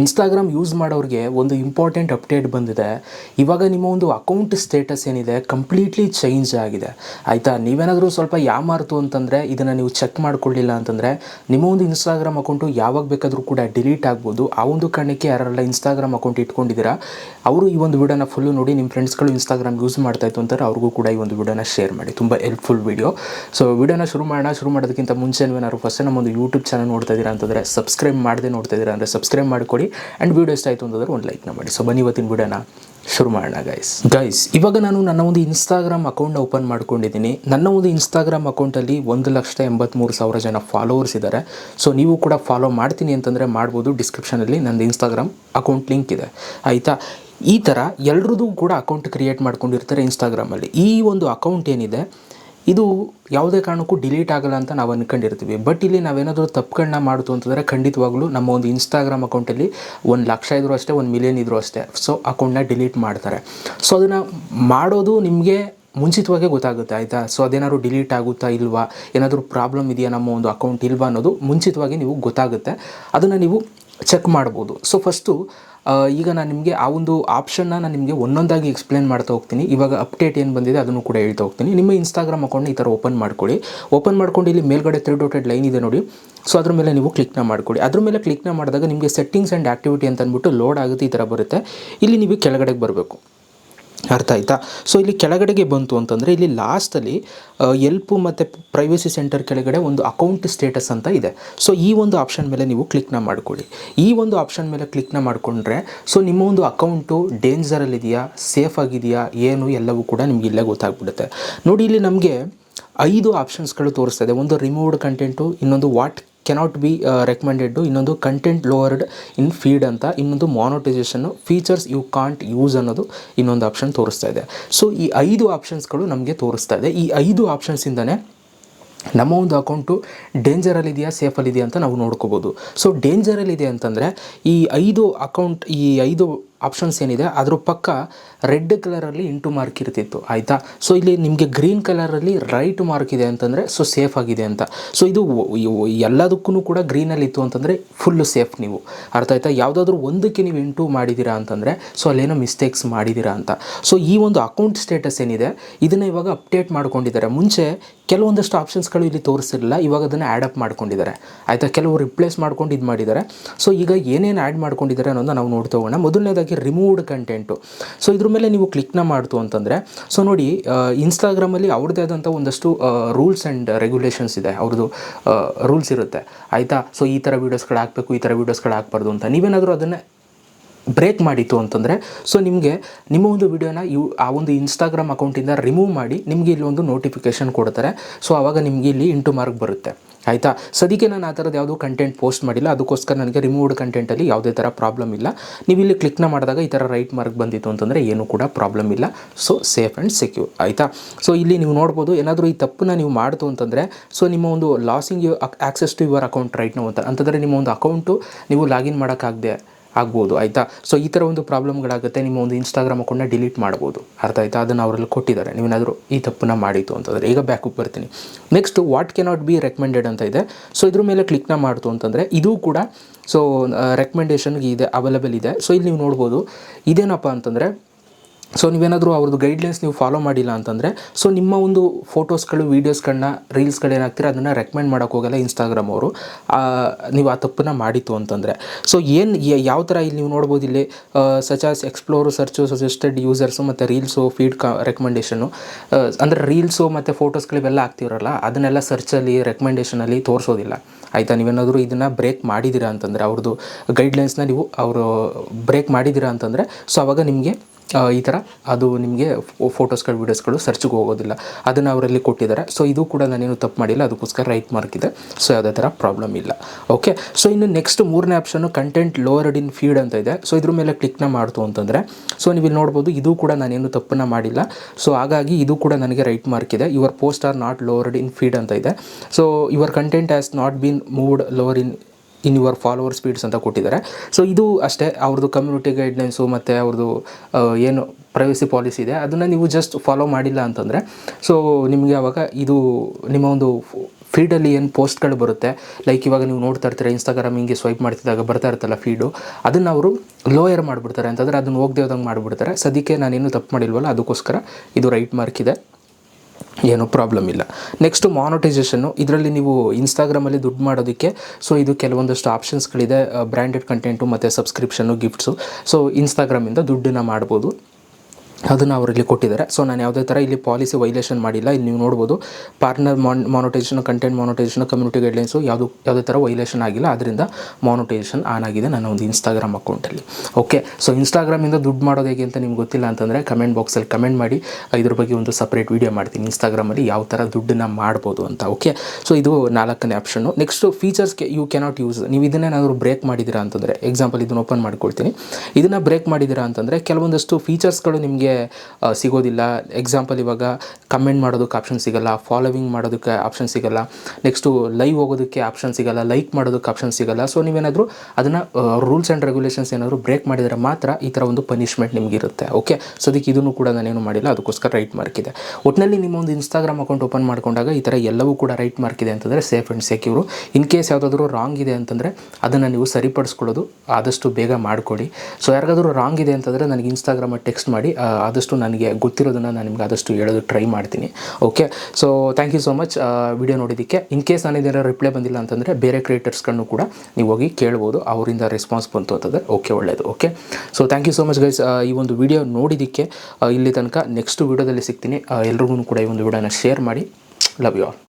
Instagram use ಮಾಡೋರಿಗೆ ಒಂದು important update ಬಂದಿದೆ. ಇವಾಗ ನಿಮ್ಮ ಒಂದು ಅಕೌಂಟ್ ಸ್ಟೇಟಸ್ ಏನಿದೆ ಕಂಪ್ಲೀಟ್ಲಿ ಚೇಂಜ್ ಆಗಿದೆ. ಆಯಿತಾ? ನೀವೇನಾದರೂ ಸ್ವಲ್ಪ ಯಾಮಾರ್ತು ಅಂತಂದರೆ, ಇದನ್ನು ನೀವು ಚೆಕ್ ಮಾಡ್ಕೊಳ್ಳಿಲ್ಲ ಅಂತಂದರೆ, ನಿಮ್ಮ ಒಂದು ಇನ್ಸ್ಟಾಗ್ರಾಮ್ ಅಕೌಂಟು ಯಾವಾಗ ಬೇಕಾದರೂ ಕೂಡ ಡಿಲೀಟ್ ಆಗ್ಬೋದು. ಆ ಒಂದು ಕಾರಣಕ್ಕೆ ಯಾರೆಲ್ಲ ಇನ್ಸ್ಟಾಗ್ರಾಮ್ ಅಕೌಂಟ್ ಇಟ್ಕೊಂಡಿದ್ದೀರಾ, ಅವರು ಈ ಒಂದು ವಿಡಿಯೋನ ಫುಲ್ಲು ನೋಡಿ ನಿಮ್ಮ ಫ್ರೆಂಡ್ಸ್ಗಳು ಇನ್ಸ್ಟಾಗ್ರಾಮ್ ಯೂಸ್ ಮಾಡ್ತಾ ಇತ್ತು ಅಂತಾರೆ, ಅವ್ರಿಗೂ ಕೂಡ ಈ ಒಂದು ವಿಡಿಯೋನ ಶೇರ್ ಮಾಡಿ. ತುಂಬ ಹೆಲ್ಪ್ಫುಲ್ ವಿಡಿಯೋ ಸೊ ವಿಡಿಯೋನ ಶುರು ಮಾಡೋಣ. ಶುರು ಮಾಡೋದಕ್ಕಿಂತ ಮುಂಚೆ ನೀವೇನಾದ್ರು ಫಸ್ಟ್ ನಮ್ಮ ಒಂದು ಯೂಟ್ಯೂಬ್ ಚಾನಲ್ ನೋಡ್ತಾ ಇದ್ದೀರಾ ಅಂತಂದರೆ ಸಬ್ಸ್ಕ್ರೈಬ್ ಮಾಡದೆ ನೋಡ್ತಾ ಇದ್ದೀರಾ ಅಂದರೆ ಸಬ್ಸ್ಕ್ರೈಬ್ ಮಾಡಿಕೊಡಿ ಆ್ಯಂಡ್ ವೀಡಿಯೋ ಇಷ್ಟ ಆಯಿತು ಅಂತಂದರೆ ಒಂದು ಲೈಕ್ನ ಮಾಡಿ. ಸೊ ಬನ್ನಿ ಇವತ್ತಿನ ವಿಡಿಯೋನ ಶುರು ಮಾಡೋಣ ಗೈಸ್ ಗೈಸ್ ಇವಾಗ ನಾನು ನನ್ನ ಒಂದು ಇನ್ಸ್ಟಾಗ್ರಾಮ್ ಅಕೌಂಟ್ನ ಓಪನ್ ಮಾಡ್ಕೊಂಡಿದ್ದೀನಿ. ನನ್ನ ಒಂದು ಇನ್ಸ್ಟಾಗ್ರಾಮ್ ಅಕೌಂಟಲ್ಲಿ ಒಂದು ಲಕ್ಷದ ಎಂಬತ್ತ್ಮೂರು ಸಾವಿರ ಜನ ಫಾಲೋವರ್ಸ್ ಇದ್ದಾರೆ ಸೊ ನೀವು ಕೂಡ ಫಾಲೋ ಮಾಡ್ತೀನಿ ಅಂತಂದರೆ ಮಾಡ್ಬೋದು. ಡಿಸ್ಕ್ರಿಪ್ಷನಲ್ಲಿ ನಂದು ಇನ್ಸ್ಟಾಗ್ರಾಮ್ ಅಕೌಂಟ್ ಲಿಂಕ್ ಇದೆ. ಆಯಿತಾ? ಈ ಥರ ಎಲ್ರದ್ದು ಕೂಡ ಅಕೌಂಟ್ ಕ್ರಿಯೇಟ್ ಮಾಡ್ಕೊಂಡಿರ್ತಾರೆ ಇನ್ಸ್ಟಾಗ್ರಾಮಲ್ಲಿ ಈ ಒಂದು ಅಕೌಂಟ್ ಏನಿದೆ? ಇದು ಯಾವುದೇ ಕಾರಣಕ್ಕೂ ಡಿಲೀಟ್ ಆಗಲ್ಲ ಅಂತ ನಾವು ಅಂದ್ಕೊಂಡಿರ್ತೀವಿ ಬಟ್ ಇಲ್ಲಿ ನಾವೇನಾದರೂ ತಪ್ಪುಗಳನ್ನ ಮಾಡಿತು ಅಂತಂದರೆ ಖಂಡಿತವಾಗ್ಲೂ ನಮ್ಮ ಒಂದು ಇನ್ಸ್ಟಾಗ್ರಾಮ್ ಅಕೌಂಟಲ್ಲಿ ಒಂದು ಲಕ್ಷ ಇದ್ರೂ ಅಷ್ಟೇ, ಒಂದು ಮಿಲಿಯನ್ ಇದ್ರೂ ಅಷ್ಟೇ. ಸೊ ಅಕೌಂಟ್ನ ಡಿಲೀಟ್ ಮಾಡ್ತಾರೆ. ಸೊ ಅದನ್ನು ಮಾಡೋದು ನಿಮಗೆ ಮುಂಚಿತವಾಗೇ ಗೊತ್ತಾಗುತ್ತೆ, ಆಯಿತಾ? ಸೊ ಅದೇನಾದ್ರು ಡಿಲೀಟ್ ಆಗುತ್ತಾ ಇಲ್ವಾ? ಏನಾದರೂ ಪ್ರಾಬ್ಲಮ್ ಇದೆಯಾ ನಮ್ಮ ಒಂದು ಅಕೌಂಟ್ ಇಲ್ವಾ ಅನ್ನೋದು ಮುಂಚಿತವಾಗಿ ನೀವು ಗೊತ್ತಾಗುತ್ತೆ. ಅದನ್ನು ನೀವು ಚೆಕ್ ಮಾಡ್ಬೋದು. ಸೊ ಫಸ್ಟು ಈಗ ನಾನು ನಿಮಗೆ ಆ ಒಂದು ಆಪ್ಷನ್ನ ನಾನು ನಿಮಗೆ ಒಂದೊಂದಾಗಿ ಎಕ್ಸ್ಪ್ಲೇನ್ ಮಾಡ್ತಾ ಹೋಗ್ತೀನಿ. ಇವಾಗ ಅಪ್ಡೇಟ್ ಏನು ಬಂದಿದೆ ಅದನ್ನು ಕೂಡ ಹೇಳ್ತಾ ಹೋಗ್ತೀನಿ. ನಿಮ್ಮ ಇನ್ಸ್ಟಾಗ್ರಾಮ್ ಅಕೌಂಟ್ ಈ ಥರ ಓಪನ್ ಮಾಡ್ಕೊಳ್ಳಿ. ಓಪನ್ ಮಾಡ್ಕೊಂಡು ಇಲ್ಲಿ ಮೇಲ್ಗಡೆ ತ್ರೀ ಡೋಟೆಡ್ ಲೈನ್ ಇದೆ ನೋಡಿ. ಸೊ ಅದ್ರ ಮೇಲೆ ನೀವು ಕ್ಲಿಕ್ನ ಮಾಡ್ಕೊಳ್ಳಿ. ಅದ್ರ ಮೇಲೆ ಕ್ಲಿಕ್ನ ಮಾಡಿದಾಗ ನಿಮಗೆ ಸೆಟ್ಟಿಂಗ್ಸ್ ಆ್ಯಂಡ್ ಆ್ಯಕ್ಟಿವಿಟಿ ಅಂತ ಅಂದ್ಬಿಟ್ಟು ಲೋಡ್ ಆಗುತ್ತೆ, ಈ ಥರ ಬರುತ್ತೆ. ಇಲ್ಲಿ ನೀವು ಕೆಳಗಡೆಗೆ ಬರಬೇಕು. ಅರ್ಥ ಆಯ್ತಾ? ಸೊ ಇಲ್ಲಿ ಕೆಳಗಡೆಗೆ ಬಂತು ಅಂತಂದರೆ, ಇಲ್ಲಿ ಲಾಸ್ಟಲ್ಲಿ ಎಲ್ಪು ಮತ್ತು ಪ್ರೈವಸಿ ಸೆಂಟರ್ ಕೆಳಗಡೆ ಒಂದು ಅಕೌಂಟ್ ಸ್ಟೇಟಸ್ ಅಂತ ಇದೆ. ಸೊ ಈ ಒಂದು ಆಪ್ಷನ್ ಮೇಲೆ ನೀವು ಕ್ಲಿಕ್ನ ಮಾಡ್ಕೊಳ್ಳಿ. ಈ ಒಂದು ಆಪ್ಷನ್ ಮೇಲೆ ಕ್ಲಿಕ್ನ ಮಾಡಿಕೊಂಡ್ರೆ ಸೊ ನಿಮ್ಮ ಒಂದು ಅಕೌಂಟು ಡೇಂಜರಲ್ಲಿದೆಯಾ ಸೇಫ್ ಆಗಿದೆಯಾ? ಏನು? ಎಲ್ಲವೂ ಕೂಡ ನಿಮ್ಗೆ ಇಲ್ಲೇ ಗೊತ್ತಾಗ್ಬಿಡುತ್ತೆ. ನೋಡಿ, ಇಲ್ಲಿ ನಮಗೆ ಐದು ಆಪ್ಷನ್ಸ್ಗಳು ತೋರಿಸ್ತಾ ಇದೆ. ಒಂದು ರಿಮೂವ್ಡ್ ಕಂಟೆಂಟು ಇನ್ನೊಂದು ವಾಟ್ ಕೆನಾಟ್ ಬಿ ರೆಕಮೆಂಡೆಡ್ ಇನ್ನೊಂದು ಕಂಟೆಂಟ್ ಲೋವರ್ಡ್ ಇನ್ ಫೀಡ್ ಅಂತ, ಇನ್ನೊಂದು monetisation features you can't use ಅನ್ನೋದು ಇನ್ನೊಂದು ಆಪ್ಷನ್ ತೋರಿಸ್ತಾ ಇದೆ. ಸೊ ಈ ಐದು ಆಪ್ಷನ್ಸ್ಗಳು ನಮಗೆ ತೋರಿಸ್ತಾ ಇದೆ. ಈ ಐದು ಆಪ್ಷನ್ಸಿಂದನೇ ನಮ್ಮ ಒಂದು ಅಕೌಂಟು ಡೇಂಜರಲ್ಲಿದೆಯಾ ಸೇಫಲ್ಲಿದೆಯಾ ಅಂತ ನಾವು ನೋಡ್ಕೋಬೋದು. ಸೊ ಡೇಂಜರಲ್ಲಿದೆ ಅಂತಂದರೆ ಈ ಐದು ಅಕೌಂಟ್ ಈ ಐದು ಆಪ್ಷನ್ಸ್ ಏನಿದೆ, ಅದ್ರ ಪಕ್ಕ ರೆಡ್ ಕಲರಲ್ಲಿ ಇಂಟು ಮಾರ್ಕ್ ಇರ್ತಿತ್ತು, ಆಯಿತಾ? ಸೊ ಇಲ್ಲಿ ನಿಮಗೆ ಗ್ರೀನ್ ಕಲರಲ್ಲಿ ರೈಟ್ ಮಾರ್ಕ್ ಇದೆ ಅಂತಂದರೆ ಸೊ ಸೇಫ್ ಆಗಿದೆ ಅಂತ. ಸೊ ಇದು ಎಲ್ಲದಕ್ಕೂ ಕೂಡ ಗ್ರೀನಲ್ಲಿ ಇತ್ತು ಅಂತಂದರೆ ಫುಲ್ ಸೇಫ್ ನೀವು. ಅರ್ಥ ಆಯ್ತಾ? ಯಾವುದಾದ್ರೂ ಒಂದಕ್ಕೆ ನೀವು ಇಂಟು ಮಾಡಿದ್ದೀರಾ ಅಂತಂದರೆ ಸೊ ಅಲ್ಲೇನೋ ಮಿಸ್ಟೇಕ್ಸ್ ಮಾಡಿದ್ದೀರಾ ಅಂತ. ಸೊ ಈ ಒಂದು ಅಕೌಂಟ್ ಸ್ಟೇಟಸ್ ಏನಿದೆ, ಇದನ್ನು ಇವಾಗ ಅಪ್ಡೇಟ್ ಮಾಡ್ಕೊಂಡಿದ್ದಾರೆ. ಮುಂಚೆ ಕೆಲವೊಂದಷ್ಟು ಆಪ್ಷನ್ಸ್ಗಳು ಇಲ್ಲಿ ತೋರಿಸಿರಲಿಲ್ಲ, ಇವಾಗ ಅದನ್ನು ಆ್ಯಡ್ ಅಪ್ ಮಾಡ್ಕೊಂಡಿದ್ದಾರೆ. ಆಯಿತಾ? ಕೆಲವು ರಿಪ್ಲೇಸ್ ಮಾಡ್ಕೊಂಡು ಇದು ಮಾಡಿದ್ದಾರೆ. ಸೊ ಈಗ ಏನೇನು ಆ್ಯಡ್ ಮಾಡ್ಕೊಂಡಿದ್ದಾರೆ ಅನ್ನೋದನ್ನ ನಾವು ನೋಡ್ತಾ ಹೋಗೋಣ. ಮೊದಲನೇದಾಗಿ ರಿಮೂವ್ಡ್ ಕಂಟೆಂಟು ಸೊ ಇದ್ರ ಮೇಲೆ ನೀವು ಕ್ಲಿಕ್ನ ಮಾಡ್ತು ಅಂತಂದರೆ ಸೊ ನೋಡಿ ಇನ್ಸ್ಟಾಗ್ರಾಮಲ್ಲಿ ಅವ್ರದ್ದೇ ಆದಂಥ ಒಂದಷ್ಟು ರೂಲ್ಸ್ ಆ್ಯಂಡ್ ರೆಗ್ಯುಲೇಷನ್ಸ್ ಇದೆ. ಅವ್ರದ್ದು ರೂಲ್ಸ್ ಇರುತ್ತೆ. ಆಯಿತಾ? ಸೊ ಈ ಥರ ವೀಡಿಯೋಸ್ಗಳು ಹಾಕಬೇಕು, ಈ ಥರ ವೀಡಿಯೋಸ್ಗಳು ಹಾಕ್ಬಾರ್ದು ಅಂತ. ನೀವೇನಾದರೂ ಅದನ್ನು ಬ್ರೇಕ್ ಮಾಡಿತ್ತು ಅಂತಂದರೆ ಸೊ ನಿಮಗೆ, ನಿಮ್ಮ ಒಂದು ವಿಡಿಯೋನ ಯು ಆ ಒಂದು ಇನ್ಸ್ಟಾಗ್ರಾಮ್ ಅಕೌಂಟಿಂದ ರಿಮೂವ್ ಮಾಡಿ ನಿಮಗೆ ಇಲ್ಲಿ ಒಂದು ನೋಟಿಫಿಕೇಷನ್ ಕೊಡ್ತಾರೆ. ಸೊ ಆವಾಗ ನಿಮಗೆ ಇಲ್ಲಿ ಇಂಟು ಮಾರ್ಕ್ ಬರುತ್ತೆ. ಆಯಿತಾ? ಸದ್ಯಕ್ಕೆ ನಾನು ಆ ಥರದ್ದು ಯಾವುದೂ ಕಂಟೆಂಟ್ ಪೋಸ್ಟ್ ಮಾಡಿಲ್ಲ. ಅದಕ್ಕೋಸ್ಕರ ನನಗೆ ರಿಮೂವ್ಡ್ ಕಂಟೆಂಟಲ್ಲಿ ಯಾವುದೇ ಥರ ಪ್ರಾಬ್ಲಮ್ ಇಲ್ಲ. ನೀವು ಇಲ್ಲಿ ಕ್ಲಿಕ್ನ ಮಾಡಿದಾಗ ಈ ಥರ ರೈಟ್ ಮಾರ್ಕ್ ಬಂದಿತ್ತು ಅಂತಂದರೆ ಏನೂ ಕೂಡ ಪ್ರಾಬ್ಲಮ್ ಇಲ್ಲ. ಸೊ ಸೇಫ್ ಆ್ಯಂಡ್ ಸೆಕ್ಯೂರ್ ಆಯಿತಾ? ಸೊ ಇಲ್ಲಿ ನೀವು ನೋಡ್ಬೋದು ಏನಾದರೂ ಈ ತಪ್ಪನ್ನ ನೀವು ಮಾಡ್ತು ಅಂತಂದರೆ ಸೊ ನಿಮ್ಮ ಒಂದು losing you access to your account right ಅಂತ. ಅಂತಂದರೆ ನಿಮ್ಮ ಒಂದು ಅಕೌಂಟು ನೀವು ಲಾಗಿನ್ ಮಾಡೋಕ್ಕಾಗದೆ ಆಗ್ಬೋದು, ಆಯಿತಾ? ಸೊ ಈ ಥರ ಒಂದು ಪ್ರಾಬ್ಲಮ್ಗಳಾಗುತ್ತೆ ನಿಮ್ಮ ಒಂದು ಇನ್ಸ್ಟಾಗ್ರಾಮ್ ಅಕೌಂಟ್ನ ಡಿಲೀಟ್ ಮಾಡ್ಬೋದು. ಅರ್ಥ ಆಯಿತಾ? ಅದನ್ನು ಅವರಲ್ಲಿ ಕೊಟ್ಟಿದ್ದಾರೆ. ನೀವೇನಾದರೂ ಈ ತಪ್ಪನ್ನ ಮಾಡಿತ್ತು ಅಂತಂದರೆ. ಈಗ ಬ್ಯಾಕಪ್ ಬರ್ತೀನಿ. Next what cannot be recommended ಅಂತ ಇದೆ. ಸೊ ಇದ್ರ ಮೇಲೆ ಕ್ಲಿಕ್ನ ಮಾಡ್ತು ಅಂತಂದರೆ, ಇದು ಕೂಡ ಸೊ ರೆಕಮೆಂಡೇಷನ್ಗೆ ಇದೆ ಅವೈಲೇಬಲ್ ಇದೆ. ಸೊ ಇಲ್ಲಿ ನೀವು ನೋಡ್ಬೋದು, ಇದೇನಪ್ಪ ಅಂತಂದರೆ ಸೊ ನೀವೇನಾದರೂ ಅವ್ರದ್ದು ಗೈಡ್ಲೈನ್ಸ್ ನೀವು ಫಾಲೋ ಮಾಡಿಲ್ಲ ಅಂತಂದರೆ ಸೊ ನಿಮ್ಮ ಒಂದು ಫೋಟೋಸ್ಗಳು ವೀಡಿಯೋಸ್ಗಳನ್ನ ರೀಲ್ಸ್ಗಳೇನಾಗ್ತೀರ ಅದನ್ನು ರೆಕಮೆಂಡ್ ಮಾಡೋಕ್ಕೆ ಹೋಗಲ್ಲ ಇನ್ಸ್ಟಾಗ್ರಾಮ್ ಅವರು. ನೀವು ಆ ತಪ್ಪನ್ನ ಮಾಡಿತ್ತು ಅಂತಂದರೆ. ಸೊ ಏನು ಯಾವ ಥರ ಇಲ್ಲಿ ನೀವು ನೋಡ್ಬೋದು ಇಲ್ಲಿ such as explore search suggested users ಮತ್ತು ರೀಲ್ಸು ಫೀಡ್ ಕಾ ರೆಕಮೆಂಡೇಷನು ಅಂದರೆ ರೀಲ್ಸು ಮತ್ತು ಫೋಟೋಸ್ಗಳಿವೆಲ್ಲ ಆಗ್ತಿರಲ್ಲ, ಅದನ್ನೆಲ್ಲ ಸರ್ಚಲ್ಲಿ ರೆಕಮೆಂಡೇಷನಲ್ಲಿ ತೋರಿಸೋದಿಲ್ಲ. ಆಯಿತಾ? ನೀವೇನಾದರೂ ಇದನ್ನು ಬ್ರೇಕ್ ಮಾಡಿದ್ದೀರಾ ಅಂತಂದರೆ, ಅವ್ರದ್ದು ಗೈಡ್ಲೈನ್ಸ್ನ ನೀವು ಅವರು ಬ್ರೇಕ್ ಮಾಡಿದ್ದೀರಾ ಅಂತಂದರೆ ಸೊ ಅವಾಗ ನಿಮಗೆ ಈ ಥರ ಅದು ನಿಮಗೆ ಫೋಟೋಸ್ಗಳು, ವೀಡಿಯೋಸ್ಗಳು ಸರ್ಚ್ಗೆ ಹೋಗೋದಿಲ್ಲ. ಅದನ್ನು ಅವರಲ್ಲಿ ಕೊಟ್ಟಿದ್ದಾರೆ. ಸೊ, ಇದು ಕೂಡ ನಾನೇನು ತಪ್ಪು ಮಾಡಿಲ್ಲ. ಅದಕ್ಕೋಸ್ಕರ ರೈಟ್ ಮಾರ್ಕ್ ಇದೆ. ಸೊ, ಯಾವುದೇ ಥರ ಪ್ರಾಬ್ಲಮ್ ಇಲ್ಲ. ಓಕೆ? ಸೊ, ಇನ್ನು ನೆಕ್ಸ್ಟ್ ಮೂರನೇ option content lowered in feed ಅಂತ ಇದೆ. ಸೊ, ಇದ್ರ ಮೇಲೆ ಕ್ಲಿಕ್ನ ಮಾಡ್ತು ಅಂತಂದರೆ, ಸೊ, ನೀವು ಇಲ್ಲಿ ನೋಡ್ಬೋದು, ಇದು ಕೂಡ ನಾನೇನು ತಪ್ಪನ್ನು ಮಾಡಿಲ್ಲ. ಸೊ, ಹಾಗಾಗಿ ಇದು ಕೂಡ ನನಗೆ ರೈಟ್ ಮಾರ್ಕ್ ಇದೆ. Your post are not lowered in feed ಅಂತ ಇದೆ. So, your content has not been moved lower in in your follower speeds ಅಂತ ಕೊಟ್ಟಿದ್ದಾರೆ. ಸೊ ಇದು ಅಷ್ಟೇ, ಅವ್ರದ್ದು ಕಮ್ಯುನಿಟಿ ಗೈಡ್ಲೈನ್ಸು ಮತ್ತು ಅವ್ರದ್ದು ಏನು ಪ್ರೈವಸಿ ಪಾಲಿಸಿ ಇದೆ, ಅದನ್ನು ನೀವು ಜಸ್ಟ್ ಫಾಲೋ ಮಾಡಿಲ್ಲ ಅಂತಂದರೆ ಸೊ ನಿಮಗೆ ಅವಾಗ ಇದು ನಿಮ್ಮ ಒಂದು ಫೀಡಲ್ಲಿ ಏನು ಪೋಸ್ಟ್ಗಳು ಬರುತ್ತೆ ಲೈಕ್ ಇವಾಗ ನೀವು ನೋಡ್ತಾ ಇರ್ತೀರ ಇನ್ಸ್ಟಾಗ್ರಾಮ್ ಹಿಂಗೆ ಸ್ವೈಪ್ ಮಾಡ್ತಿದ್ದಾಗ ಬರ್ತಾ ಇರ್ತಲ್ಲ ಫೀಡು ಅದನ್ನು ಅವರು ಲೋಯರ್ ಮಾಡಿಬಿಡ್ತಾರೆ. ಅಂತಂದರೆ ಅದನ್ನು ಹೋಗದೆ ಹೋದಂಗೆ ಮಾಡಿಬಿಡ್ತಾರೆ. ಸದ್ಯಕ್ಕೆ ನಾನೇನು ತಪ್ಪು ಮಾಡಿಲ್ವಲ್ಲ, ಅದಕ್ಕೋಸ್ಕರ ಇದು ರೈಟ್ ಮಾರ್ಕ್ ಇದೆ. ಏನೂ ಪ್ರಾಬ್ಲಮ್ ಇಲ್ಲ. ನೆಕ್ಸ್ಟು ಮಾನಿಟೈಸೇಷನ್ನು ಇದರಲ್ಲಿ ನೀವು ಇನ್ಸ್ಟಾಗ್ರಾಮಲ್ಲಿ ದುಡ್ಡು ಮಾಡೋದಕ್ಕೆ ಸೊ ಇದು ಕೆಲವೊಂದಷ್ಟು ಆಪ್ಷನ್ಸ್ಗಳಿದೆ ಬ್ರ್ಯಾಂಡೆಡ್ ಕಂಟೆಂಟು ಮತ್ತು ಸಬ್ಸ್ಕ್ರಿಪ್ಷನ್ನು ಗಿಫ್ಟ್ಸು ಸೊ ಇನ್ಸ್ಟಾಗ್ರಾಮಿಂದ ದುಡ್ಡನ್ನು ಮಾಡ್ಬೋದು. ಅದನ್ನು ಅವರಲ್ಲಿ ಕೊಟ್ಟಿದ್ದಾರೆ. ಸೊ ನಾನು ಯಾವುದೇ ಥರ ಇಲ್ಲಿ ಪಾಲಿಸಿ ವೈಲೇಷನ್ ಮಾಡಿಲ್ಲ. ಇಲ್ಲಿ ನೀವು ನೋಡ್ಬೋದು ಪಾರ್ಟ್ನರ್ ಮಾನ್ monetisation content monetisation community guidelines ಯಾವುದು, ಯಾವುದೇ ಥರ ವೈಲೇಷನ್ ಆಗಿಲ್ಲ. ಅದರಿಂದ ಮಾನಿಟೈಸೇಷನ್ ಆನ್ ಆಗಿದೆ ನನ್ನ ಒಂದು ಇನ್ಸ್ಟಾಗ್ರಾಮ್ ಅಕೌಂಟಲ್ಲಿ ಓಕೆ ಸೊ ಇನ್ಸ್ಟಾಗ್ರಾಮಿಂದ ದುಡ್ಡು ಮಾಡೋದು ಹೇಗೆ ಅಂತ ನಿಮ್ಗೆ ಗೊತ್ತಿಲ್ಲ ಅಂತಂದರೆ ಕಮೆಂಟ್ ಬಾಕ್ಸಲ್ಲಿ ಕಮೆಂಟ್ ಮಾಡಿ, ಇದ್ರ ಬಗ್ಗೆ ಒಂದು ಸಪ್ರೇಟ್ ವೀಡಿಯೋ ಮಾಡ್ತೀನಿ. ಇನ್ಸ್ಟಾಗ್ರಾಮಲ್ಲಿ ಯಾವ ಥರ ದುಡ್ಡನ್ನು ಮಾಡ್ಬೋದು ಅಂತ. ಓಕೆ ಸೊ ಇದು ನಾಲ್ಕನೇ ಆಪ್ಷನ್ನು ನೆಕ್ಸ್ಟು ಫೀಚರ್ಸ್ಗೆ ಯು ಕೆನಾಟ್ ಯೂಸ್ ನೀವು ಇದನ್ನೇನಾದರೂ ಬ್ರೇಕ್ ಮಾಡಿದ್ದೀರಾ ಅಂತಂದರೆ ಎಕ್ಸಾಂಪಲ್ ಇದನ್ನು ಓಪನ್ ಮಾಡ್ಕೊಳ್ತೀನಿ. ಇದನ್ನು ಬ್ರೇಕ್ ಮಾಡಿದ್ದೀರಾ ಅಂತಂದರೆ, ಕೆಲವೊಂದಷ್ಟು ಫೀಚರ್ಸ್ಗಳು ನಿಮಗೆ ಸಿಗೋದಿಲ್ಲ. ಎಕ್ಸಾಂಪಲ್ ಇವಾಗ ಕಮೆಂಟ್ ಮಾಡೋದಕ್ಕೆ ಆಪ್ಷನ್ ಸಿಗಲ್ಲ ಫಾಲೋವಿಂಗ್ ಮಾಡೋದಕ್ಕೆ ಆಪ್ಷನ್ ಸಿಗಲ್ಲ ನೆಕ್ಸ್ಟು ಲೈವ್ ಹೋಗೋದಕ್ಕೆ ಆಪ್ಷನ್ ಸಿಗಲ್ಲ ಲೈಕ್ ಮಾಡೋದಕ್ಕೆ ಆಪ್ಷನ್ ಸಿಗಲ್ಲ. ಸೊ ನೀವೇನಾದರೂ ಅದನ್ನು ರೂಲ್ಸ್ ಆ್ಯಂಡ್ ರೆಗ್ಯುಲೇಷನ್ಸ್ ಏನಾದರೂ ಬ್ರೇಕ್ ಮಾಡಿದರೆ ಮಾತ್ರ ಈ ಥರ ಒಂದು ಪನಿಷ್ಮೆಂಟ್ ನಿಮಗಿರುತ್ತೆ ಓಕೆ ಸೊ ಅದಕ್ಕೆ ಇದನ್ನು ಕೂಡ ನಾನೇನು ಮಾಡಿಲ್ಲ, ಅದಕ್ಕೋಸ್ಕರ ರೈಟ್ ಮಾರ್ಕ್ ಇದೆ. ಒಟ್ಟಿನಲ್ಲಿ ನಿಮ್ಮ ಒಂದು ಇನ್ಸ್ಟಾಗ್ರಾಮ್ ಅಕೌಂಟ್ ಓಪನ್ ಮಾಡಿಕೊಂಡಾಗ ಈ ಥರ ಎಲ್ಲವೂ ಕೂಡ ರೈಟ್ ಮಾರ್ಕ್ ಇದೆ ಅಂತಂದರೆ safe and secure in case ಯಾವುದಾದ್ರೂ ರಾಂಗ್ ಇದೆ ಅಂತಂದರೆ ಅದನ್ನು ನೀವು ಸರಿಪಡಿಸ್ಕೊಳ್ಳೋದು ಆದಷ್ಟು ಬೇಗ ಮಾಡಿಕೊಡಿ ಸೊ ಯಾರಿಗಾದರೂ ರಾಂಗ್ ಇದೆ ಅಂತಂದರೆ ನನಗೆ ಇನ್ಸ್ಟಾಗ್ರಾಮಲ್ಲಿ ಟೆಕ್ಸ್ಟ್ ಮಾಡಿ ಆದಷ್ಟು ನನಗೆ ಗೊತ್ತಿರೋದನ್ನು ನಾನು ನಿಮ್ಗೆ ಆದಷ್ಟು ಹೇಳೋದಕ್ಕೆ ಟ್ರೈ ಮಾಡ್ತೀನಿ. Okay so thank you so much video ನೋಡಿದ್ದಕ್ಕೆ. ಇನ್ ಕೇಸ್ ನಾನು ಇದರ ರಿಪ್ಲೈ ಬಂದಿಲ್ಲ ಅಂತಂದರೆ ಬೇರೆ ಕ್ರಿಯೇಟರ್ಸ್ಗಳನ್ನು ಕೂಡ ನೀವು ಹೋಗಿ ಕೇಳ್ಬೋದು. ಅವರಿಂದ ರೆಸ್ಪಾನ್ಸ್ ಬಂತು ಅಂತಂದರೆ ಓಕೆ ಒಳ್ಳೆಯದು okay so thank you so much guys ಈ ಒಂದು ವಿಡಿಯೋ ನೋಡಿದ್ದಕ್ಕೆ ಇಲ್ಲಿ ತನಕ ನೆಕ್ಸ್ಟ್ ವಿಡಿಯೋದಲ್ಲಿ ಸಿಗ್ತೀನಿ. ಎಲ್ರಿಗೂ ಕೂಡ ಈ ಒಂದು ವಿಡಿಯೋನ ಶೇರ್ ಮಾಡಿ. Love you all